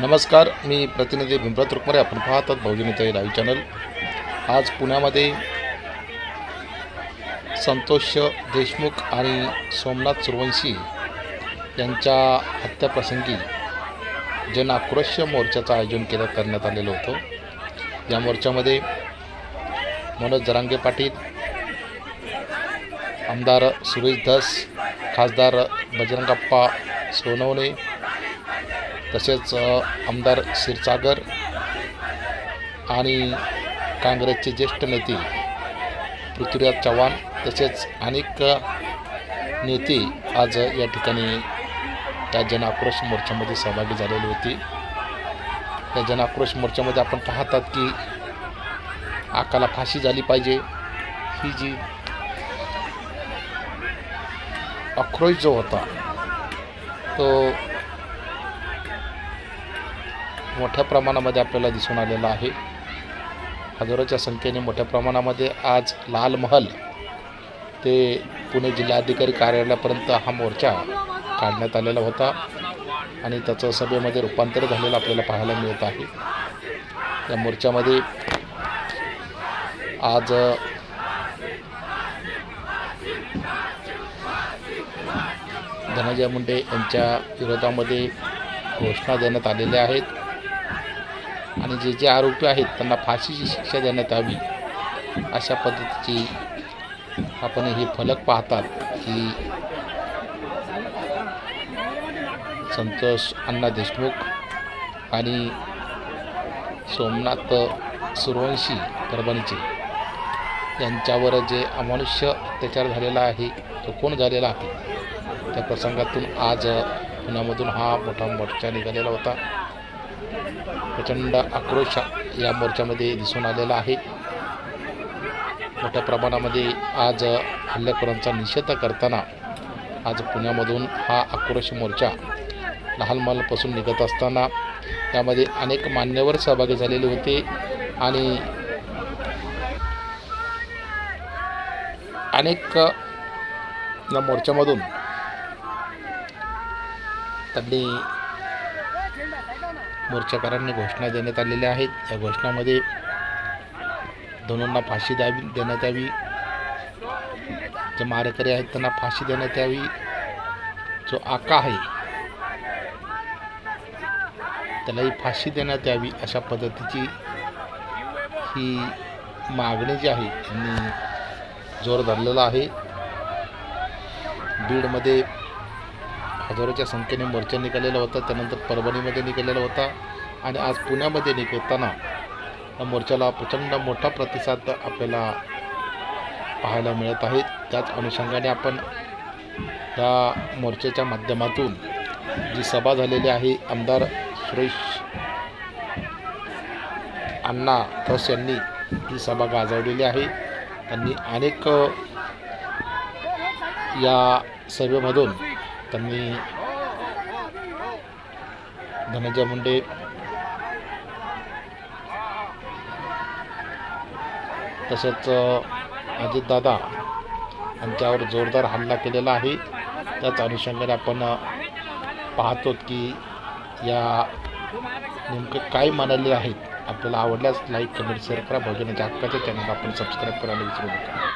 नमस्कार मी प्रतिनिधी भीमराज रुकमरे. आपण पाहतात बहुजनताई लाईव्ह चॅनल. आज पुण्यामध्ये संतोष देशमुख आणि सोमनाथ सुरवंशी यांच्या हत्याप्रसंगी जन आक्रोश मोर्चाचं आयोजन केलं करण्यात आलेलं होतं. या मोर्चामध्ये मनोज जरांगे पाटील आमदार सुरेश धस खासदार बजरंगप्पा सोनवणे तसेच आमदार क्षीरसागर आणि काँग्रेसचे ज्येष्ठ नेते पृथ्वीराज चव्हाण तसेच अनेक नेते आज या ठिकाणी त्या जन आक्रोश मोर्चामध्ये सहभागी झालेली होती. त्या जनआक्रोश मोर्चामध्ये आपण पाहतात की आकाला फाशी झाली पाहिजे. ही जी आक्रोश जो होता तो मोठ्या प्रमाणामध्ये आपल्याला दिसून आलेला आहे. हजारोच्या संख्येने मोठ्या प्रमाणामध्ये आज लाल महल ते पुणे जिल्हाधिकारी कार्यालयापर्यंत हा मोर्चा काढण्यात आलेला होता आणि त्याचं सभेमध्ये रूपांतर झालेलं आपल्याला पाहायला मिळत आहे. या मोर्चामध्ये आज धनंजय मुंडे यांच्या विरोधामध्ये घोषणा देण्यात आलेल्या आहेत. आणि जे जे आरोपी आहेत त्यांना फाशीची शिक्षा देण्यात यावी अशा पद्धतीची आपण हे फलक पाहतात की संतोष अण्णा देशमुख आणि सोमनाथ सूर्यवंशी परभणीचे यांच्यावर जे अमानुष्य अत्याचार झालेला आहे तो कोण झालेला आहे? त्या प्रसंगातून आज पुण्यामधून हा मोठा मोर्चा निघालेला होता. प्रचंड आक्रोश या मोर्चामध्ये दिसून आलेला आहे. मोठ्या प्रमाणामध्ये आज हल्लेखोरांचा निषेध करताना आज पुण्यामधून हा आक्रोश मोर्चा लहान मालपासून निघत असताना त्यामध्ये अनेक मान्यवर सहभागी झालेले होते आणि अनेक या मोर्चामधून त्यांनी मोर्चाकारांनी घोषणा देण्यात आलेल्या आहेत. या घोषणामध्ये दोनोंना फाशी द्यावी देण्यात यावी. जे मारेकरी आहेत त्यांना फाशी देण्यात यावी. जो आका आहे त्यालाही फाशी देण्यात यावी अशा पद्धतीची ही मागणी जी आहे त्यांनी जोर धरलेला आहे. बीडमध्ये हजारोच्या संख्येने मोर्चा निघालेला होता त्यानंतर परभणीमध्ये निघालेला होता आणि आज पुण्यामध्ये निघताना या मोर्चाला प्रचंड मोठा प्रतिसाद आपल्याला पाहायला मिळत आहे. त्याच अनुषंगाने आपण या मोर्चाच्या माध्यमातून जी सभा झालेली आहे आमदार सुरेश अण्णा धस यांनी ही सभा गाजवलेली आहे. त्यांनी अनेक या सभेमधून त्यांनी धनंजय मुंडे तसंच अजितदादा यांच्यावर जोरदार हल्ला केलेला आहे. त्याच अनुषंगाने आपण पाहतो की या नेमकं काय म्हणाले आहेत. आपल्याला आवडल्यास लाईक कमेंट शेअर करा. भजनाच्या हक्काच्या चॅनल आपण सबस्क्राईब करायला विसरू नका.